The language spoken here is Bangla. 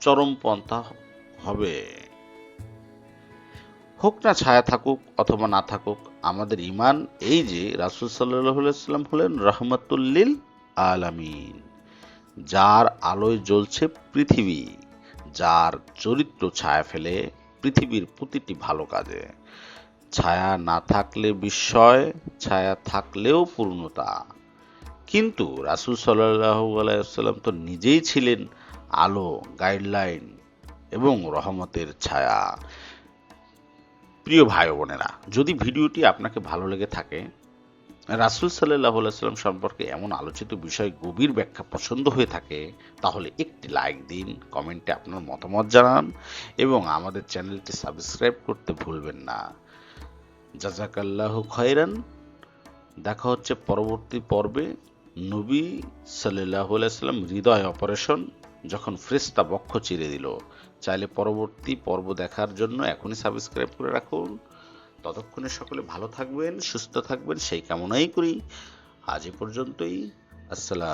চরমপন্থা হবে। হোক না ছায়া থাকুক অথবা না থাকুক, আমাদের ইমান এই যে রাসুল সাল্লাম হলেন রহমতুল্লিল আলামিন, যার আলোয় জ্বলছে পৃথিবী, যার চরিত্র ছায়া ফেলে পৃথিবীর প্রতিটি ভালো কাজে। ছায়া না থাকলে বিস্ময়, ছায়া থাকলেও পূর্ণতা। কিন্তু রাসুল সাল্লাহ আলাইসাল্লাম তো নিজেই ছিলেন আলো গাইডলাইন এবং রহমতের ছায়া। প্রিয় ভাই বোনেরা, যদি ভিডিওটি আপনাকে ভালো লেগে থাকে, রাসুল সাল্লাহ সাল্লাম সম্পর্কে এমন আলোচিত বিষয় গভীর ব্যাখ্যা পছন্দ হয়ে থাকে, তাহলে একটি লাইক দিন কমেন্টে আপনার মতামত জানান এবং আমাদের চ্যানেলটি সাবস্ক্রাইব করতে ভুলবেন না। জাজাকাল্লাহ খয়রান। দেখা হচ্ছে পরবর্তী পর্বে। নবী সাল্লাহ সাল্লাম হৃদয় অপারেশন যখন ফ্রেস্তা বক্ষ চিরে দিল, চাইলে পরবর্তী পর্ব দেখার জন্য এখনই সাবস্ক্রাইব করে রাখুন। ততক্ষণে সকলে ভালো থাকবেন, সুস্থ থাকবেন, সেই কামনাই করি। আজ এ পর্যন্তই। আসসালাম।